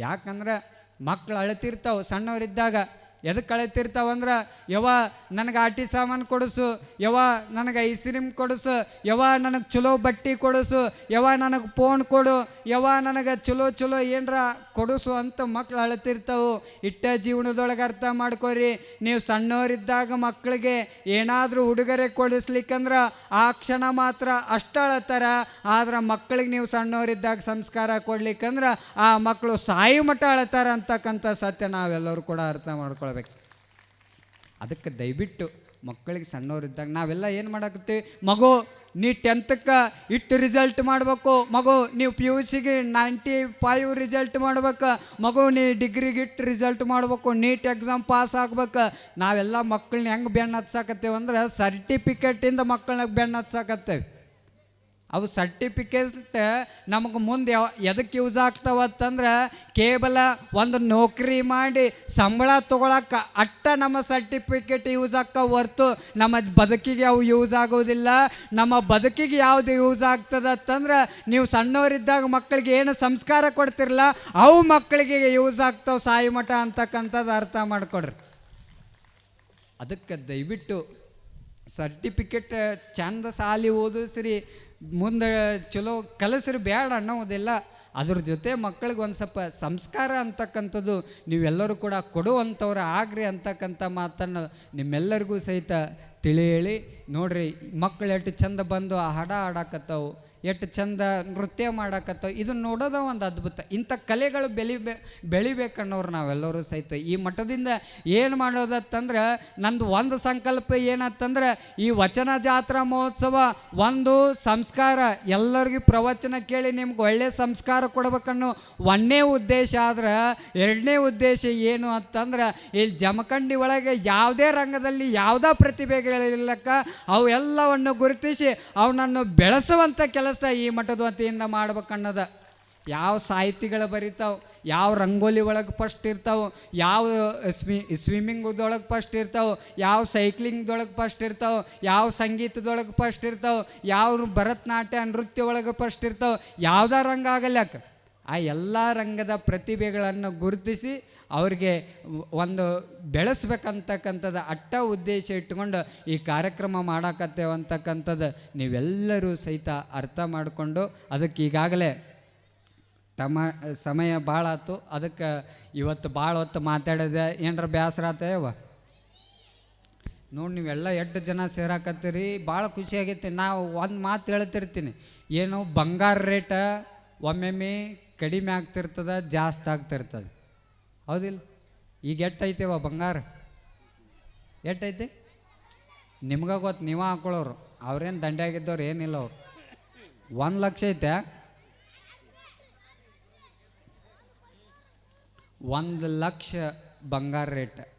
S1: ಯಾಕಂದ್ರೆ ಮಕ್ಳು ಅಳತಿರ್ತಾವೆ, ಸಣ್ಣವರಿದ್ದಾಗ ಎದಕ್ಕೆ ಕಳೆತಿರ್ತಾವಂದ್ರೆ ಯವ ನನಗೆ ಆಟಿ ಸಾಮಾನು ಕೊಡಿಸು ಯವ ನನಗೆ ಐಸ್ ಕ್ರೀಮ್ ಕೊಡಿಸು ಯವ ನನಗೆ ಚಲೋ ಬಟ್ಟೆ ಕೊಡಿಸು ಯವ ನನಗೆ ಫೋನ್ ಕೊಡು ಯವ ನನಗೆ ಚಲೋ ಚಲೋ ಏನರ ಕೊಡಿಸು ಅಂತ ಮಕ್ಳು ಅಳತಿರ್ತಾವೆ. ಇಟ್ಟ ಜೀವನದೊಳಗೆ ಅರ್ಥ ಮಾಡ್ಕೋರಿ, ನೀವು ಸಣ್ಣವರಿದ್ದಾಗ ಮಕ್ಕಳಿಗೆ ಏನಾದರೂ ಉಡುಗೊರೆ ಕೊಡಿಸ್ಲಿಕ್ಕಂದ್ರೆ ಆ ಕ್ಷಣ ಮಾತ್ರ ಅಷ್ಟು ಅಳತಾರ. ಆದ್ರೆ ಮಕ್ಕಳಿಗೆ ನೀವು ಸಣ್ಣವರಿದ್ದಾಗ ಸಂಸ್ಕಾರ ಕೊಡ್ಲಿಕ್ಕಂದ್ರೆ ಆ ಮಕ್ಕಳು ಸಾಯಿ ಮಠ ಅಳತಾರ ಅಂತಕ್ಕಂಥ ಸತ್ಯ ನಾವೆಲ್ಲರೂ ಕೂಡ ಅರ್ಥ ಅದಕ್ಕೆ ದಯವಿಟ್ಟು ಮಕ್ಕಳಿಗೆ ಸಣ್ಣವರಿದ್ದಾಗ ನಾವೆಲ್ಲ ಏನು ಮಾಡಕತ್ತೀವಿ? ಮಗು, ನೀ ಟೆಂತಕ್ಕೆ ಇಟ್ಟು ರಿಸಲ್ಟ್ ಮಾಡಬೇಕು. ಮಗು, ನೀವು ಪಿ ಯು ಸಿಗೆ ನೈಂಟಿ ಫೈವ್ ರಿಸಲ್ಟ್ ಮಾಡ್ಬೇಕು. ಮಗು, ನೀ ಡಿಗ್ರಿಗೆ ಇಟ್ಟು ರಿಸಲ್ಟ್ ಮಾಡ್ಬೇಕು. ನೀಟ್ ಎಕ್ಸಾಮ್ ಪಾಸ್ ಆಗ್ಬೇಕು. ನಾವೆಲ್ಲ ಮಕ್ಕಳನ್ನ ಹೆಂಗೆ ಬೆನ್ನ ಹತ್ಸಾಕತ್ತೇವೆ ಅಂದ್ರೆ ಸರ್ಟಿಫಿಕೇಟಿಂದ ಮಕ್ಕಳನ್ನ ಬೆನ್ನು ಹತ್ಸಾಕತ್ತೇವೆ. ಅವು ಸರ್ಟಿಫಿಕೇಟ್ ನಮಗೆ ಮುಂದೆ ಎದಕ್ಕೆ ಯೂಸ್ ಆಗ್ತಾವತ್ತಂದ್ರೆ ಕೇವಲ ಒಂದು ನೌಕರಿ ಮಾಡಿ ಸಂಬಳ ತೊಗೊಳಕ್ಕೆ ಅಟ್ಟ ನಮ್ಮ ಸರ್ಟಿಫಿಕೇಟ್ ಯೂಸ್ ಆಕ್ಕ ಹೊರ್ತು ನಮ್ಮ ಬದುಕಿಗೆ ಅವು ಯೂಸ್ ಆಗೋದಿಲ್ಲ. ನಮ್ಮ ಬದುಕಿಗೆ ಯಾವುದು ಯೂಸ್ ಆಗ್ತದತ್ತಂದ್ರೆ ನೀವು ಸಣ್ಣವರಿದ್ದಾಗ ಮಕ್ಕಳಿಗೆ ಏನು ಸಂಸ್ಕಾರ ಕೊಡ್ತಿರಲ್ಲ ಅವು ಮಕ್ಕಳಿಗೆ ಯೂಸ್ ಆಗ್ತಾವೆ ಸಾಯಿ ಮಠ ಅಂತಕ್ಕಂಥದ್ದು ಅರ್ಥ ಮಾಡಿಕೊಡ್ರಿ. ಅದಕ್ಕೆ ದಯವಿಟ್ಟು ಸರ್ಟಿಫಿಕೇಟ್ ಚಂದ ಸಾಲಿ ಓದಿಸ್ರಿ. ಮುಂದೆ ಚಲೋ ಕಲಸರು ಬೇಡ ಅನ್ನೋದೆಲ್ಲ ಅದ್ರ ಜೊತೆ ಮಕ್ಕಳಿಗೆ ಒಂದು ಸ್ವಲ್ಪ ಸಂಸ್ಕಾರ ಅಂತಕ್ಕಂಥದ್ದು, ನೀವೆಲ್ಲರೂ ಕೂಡ ಕೊಡುವಂಥವ್ರು ಆಗ್ರಿ ಅಂತಕ್ಕಂಥ ಮಾತನ್ನು ನಿಮ್ಮೆಲ್ಲರಿಗೂ ಸಹಿತ ತಿಳಿ ಹೇಳಿ ನೋಡ್ರಿ ಮಕ್ಕಳು ಎಷ್ಟು ಚಂದ ಬಂದು ಆ ಹಾಡ ಆಡಾಕತ್ತಾವು. ಎಷ್ಟು ಚಂದ ನೃತ್ಯ ಮಾಡಕತ್ತೋ ಇದನ್ನ ನೋಡೋದ ಒಂದು ಅದ್ಭುತ. ಇಂಥ ಕಲೆಗಳು ಬೆಳಿಬೇ ಬೆಳಿಬೇಕನ್ನೋರು ನಾವೆಲ್ಲರೂ ಸಹಿತ. ಈ ಮಠದಿಂದ ಏನು ಮಾಡೋದತ್ತಂದ್ರೆ, ನಂದು ಒಂದು ಸಂಕಲ್ಪ ಏನತ್ತಂದ್ರೆ, ಈ ವಚನ ಜಾತ್ರಾ ಮಹೋತ್ಸವ ಒಂದು ಸಂಸ್ಕಾರ. ಎಲ್ಲರಿಗೂ ಪ್ರವಚನ ಕೇಳಿ ನಿಮ್ಗೆ ಒಳ್ಳೆಯ ಸಂಸ್ಕಾರ ಕೊಡ್ಬೇಕನ್ನೋ ಒಂದೇ ಉದ್ದೇಶ ಆದ್ರೆ, ಎರಡನೇ ಉದ್ದೇಶ ಏನು ಅಂತಂದ್ರೆ ಇಲ್ಲಿ ಜಮಖಂಡಿ ಒಳಗೆ ಯಾವುದೇ ರಂಗದಲ್ಲಿ ಯಾವುದೇ ಪ್ರತಿಭೆಗಳಿಲ್ಲಕ್ಕ, ಅವೆಲ್ಲವನ್ನು ಗುರುತಿಸಿ ಅವನನ್ನು ಬೆಳೆಸುವಂಥ ಕೆಲಸ ಈ ಮಠದ ವತಿಯಿಂದ ಮಾಡ್ಬೇಕನ್ನೋದ. ಯಾವ ಸಾಹಿತಿಗಳು ಬರಿತಾವೆ, ಯಾವ ರಂಗೋಲಿ ಒಳಗೆ ಫಸ್ಟ್ ಇರ್ತಾವೆ, ಯಾವ ಸ್ವಿ ಸ್ವಿಮ್ಮಿಂಗ್ದೊಳಗೆ ಫಸ್ಟ್ ಇರ್ತಾವೆ, ಯಾವ ಸೈಕ್ಲಿಂಗ್ದೊಳಗೆ ಫಸ್ಟ್ ಇರ್ತಾವೆ, ಯಾವ ಸಂಗೀತದೊಳಗೆ ಫಸ್ಟ್ ಇರ್ತಾವೆ, ಯಾವ ಭರತನಾಟ್ಯ ನೃತ್ಯ ಒಳಗೆ ಫಸ್ಟ್ ಇರ್ತಾವೆ, ಯಾವುದೇ ರಂಗ ಆಗಲ್ಯಾಕ? ಆ ಎಲ್ಲ ರಂಗದ ಪ್ರತಿಭೆಗಳನ್ನು ಗುರುತಿಸಿ ಅವ್ರಿಗೆ ಒಂದು ಬೆಳೆಸ್ಬೇಕಂತಕ್ಕಂಥದ್ದು ಅಟ್ಟ ಉದ್ದೇಶ ಇಟ್ಕೊಂಡು ಈ ಕಾರ್ಯಕ್ರಮ ಮಾಡಾಕತ್ತೇವೆ ಅಂತಕ್ಕಂಥದ್ದು ನೀವೆಲ್ಲರೂ ಸಹಿತ ಅರ್ಥ ಮಾಡಿಕೊಂಡು ಅದಕ್ಕೆ ಈಗಾಗಲೇ ತಮ್ಮ ಸಮಯ ಭಾಳ ಆಯ್ತು. ಅದಕ್ಕೆ ಇವತ್ತು ಭಾಳ ಹೊತ್ತು ಮಾತಾಡಿದೆ. ಏನರ ಬೇಸರ ಆತೇವ ನೋಡಿ ನೀವೆಲ್ಲ ಎಷ್ಟು ಜನ ಸೇರಾಕತ್ತೀರಿ? ಭಾಳ ಖುಷಿ ನಾವು ಒಂದು ಮಾತು ಹೇಳ್ತಿರ್ತೀನಿ. ಏನು ಬಂಗಾರ ರೇಟ ಒಮ್ಮೆಮ್ಮೆ ಕಡಿಮೆ ಆಗ್ತಿರ್ತದೆ, ಜಾಸ್ತಿ ಆಗ್ತಿರ್ತದೆ. ಹೌದಿಲ್ಲ? ಈಗ ಎಟ್ಟೈತೆವ ಬಂಗಾರ? ಎಟ್ಟೈತೆ? ನಿಮ್ಗೆ ಗೊತ್ತು ನೀವ ಹಾಕೊಳ್ಳೋರು. ಅವ್ರೇನು ದಂಡ್ಯಾಗಿದ್ದವ್ರು ಏನಿಲ್ಲ ಅವ್ರು. ಒಂದು ಲಕ್ಷ ಐತೆ. ಒಂದು ಲಕ್ಷ ಬಂಗಾರ ರೇಟ್.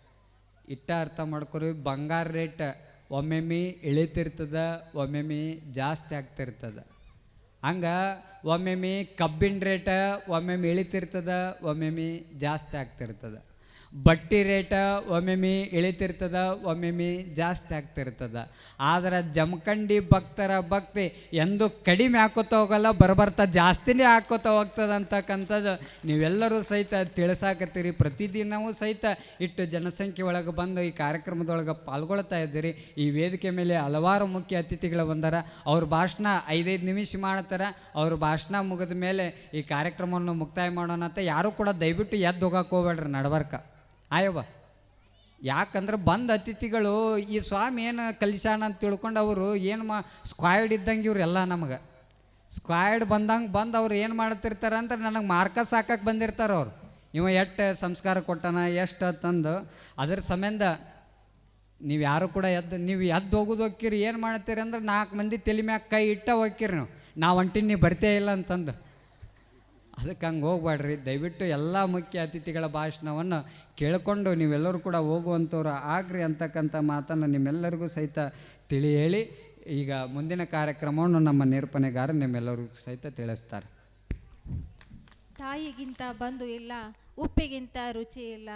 S1: ಇಟ್ಟ ಅರ್ಥ ಮಾಡ್ಕೊರಿ, ಬಂಗಾರ ರೇಟ್ ಒಮ್ಮೆಮ್ಮೆ ಇಳಿತಿರ್ತದ, ಒಮ್ಮೆಮ್ಮೆ ಜಾಸ್ತಿ ಆಗ್ತಿರ್ತದ. ಹಂಗೆ ಒಮ್ಮೆಮ್ಮೆ ಕಬ್ಬಿನ ರೇಟ ಒಮ್ಮೆಮ್ಮೆ ಇಳಿತಿರ್ತದ ಒಮ್ಮೆಮ್ಮೆ ಜಾಸ್ತಿ ಆಗ್ತಿರ್ತದ. ಬಟ್ಟಿ ರೇಟ ಒಮ್ಮೆಮ್ಮೆ ಇಳಿತಿರ್ತದ ಒಮ್ಮೆಮ್ಮೆ ಜಾಸ್ತಿ ಆಗ್ತಿರ್ತದ. ಆದ್ರೆ ಜಮಖಂಡಿ ಭಕ್ತರ ಭಕ್ತಿ ಎಂದು ಕಡಿಮೆ ಹಾಕೋತ ಹೋಗಲ್ಲ ಬರಬರ್ತಾ ಜಾಸ್ತಿನೇ ಹಾಕೋತ ಹೋಗ್ತದ ಅಂತಕ್ಕಂಥದ್ದು ನೀವೆಲ್ಲರೂ ಸಹಿತ ತಿಳಿಸಾಕತ್ತೀರಿ. ಪ್ರತಿದಿನವೂ ಸಹಿತ ಇಟ್ಟು ಜನಸಂಖ್ಯೆ ಒಳಗೆ ಬಂದು ಈ ಕಾರ್ಯಕ್ರಮದೊಳಗೆ ಪಾಲ್ಗೊಳ್ತಾ ಇದ್ದೀರಿ. ಈ ವೇದಿಕೆ ಮೇಲೆ ಹಲವಾರು ಮುಖ್ಯ ಅತಿಥಿಗಳು ಬಂದಾರ. ಅವ್ರ ಭಾಷಣ ಐದೈದು ನಿಮಿಷ ಮಾಡ್ತಾರೆ. ಅವ್ರ ಭಾಷಣ ಮುಗಿದ ಮೇಲೆ ಈ ಕಾರ್ಯಕ್ರಮವನ್ನು ಮುಕ್ತಾಯ ಮಾಡೋಣ ಅಂತ ಯಾರೂ ಕೂಡ ದಯವಿಟ್ಟು ಎದ್ದು ಹೋಗಕ್ಕೆ ಹೋಗ್ಬೇಡ್ರಿ ನಡ್ಬರ್ಕ. ಆಯವ್ವ, ಯಾಕಂದ್ರೆ ಬಂದ ಅತಿಥಿಗಳು ಈ ಸ್ವಾಮಿ ಏನು ಕಲಿಸಾಣ ಅಂತ ತಿಳ್ಕೊಂಡು ಅವರು ಏನು ಮಾ ಸ್ಕ್ವಾಯ್ಡ್ ಇದ್ದಂಗೆ ಇವ್ರೆಲ್ಲ ನಮಗೆ. ಸ್ಕ್ವಾಯ್ಡ್ ಬಂದಂಗೆ ಬಂದು ಅವ್ರು ಏನು ಮಾಡ್ತಿರ್ತಾರೆ ಅಂದ್ರೆ ನನಗೆ ಮಾರ್ಕಸ್ ಹಾಕಕ್ಕೆ ಬಂದಿರ್ತಾರೆ ಅವ್ರು. ಇವ ಎಷ್ಟು ಸಂಸ್ಕಾರ ಕೊಟ್ಟನ, ಎಷ್ಟು ತಂದು, ಅದ್ರ ಸಂಬಂಧ ನೀವು ಯಾರು ಕೂಡ ಎದ್ದು, ನೀವು ಎದ್ದು ಹೋಗೋದು ಹೋಗ್ತೀರಿ ಏನು ಮಾಡ್ತೀರಿ ಅಂದ್ರೆ ನಾಲ್ಕು ಮಂದಿ ತಲೆ ಮ್ಯಾಗ ಕೈ ಇಟ್ಟ ಹೋಗ್ತೀರಿ ನೀವು. ನಾವು ಹೊಂಟಿನಿ ನೀವು ಬರ್ತೇ ಇಲ್ಲ ಅಂತಂದು. ಅದಕ್ಕೆ ಹಂಗೆ ಹೋಗ್ಬೇಡ್ರಿ ದಯವಿಟ್ಟು ಎಲ್ಲ ಮುಖ್ಯ ಅತಿಥಿಗಳ ಭಾಷಣವನ್ನು ಕೇಳಿಕೊಂಡು ನೀವೆಲ್ಲರೂ ಕೂಡ ಹೋಗುವಂಥವ್ರು ಆಗ್ರಿ ಅಂತಕ್ಕಂಥ ಮಾತನ್ನು ನಿಮ್ಮೆಲ್ಲರಿಗೂ ಸಹಿತ ತಿಳಿ ಹೇಳಿ ಈಗ ಮುಂದಿನ ಕಾರ್ಯಕ್ರಮವನ್ನು ನಮ್ಮ ನಿರೂಪಣೆಗಾರ ನಿಮ್ಮೆಲ್ಲರಿಗೂ ಸಹಿತ ತಿಳಿಸ್ತಾರೆ.
S2: ತಾಯಿಗಿಂತ ಬಂಧು ಇಲ್ಲ, ಉಪ್ಪಿಗಿಂತ ರುಚಿ ಇಲ್ಲ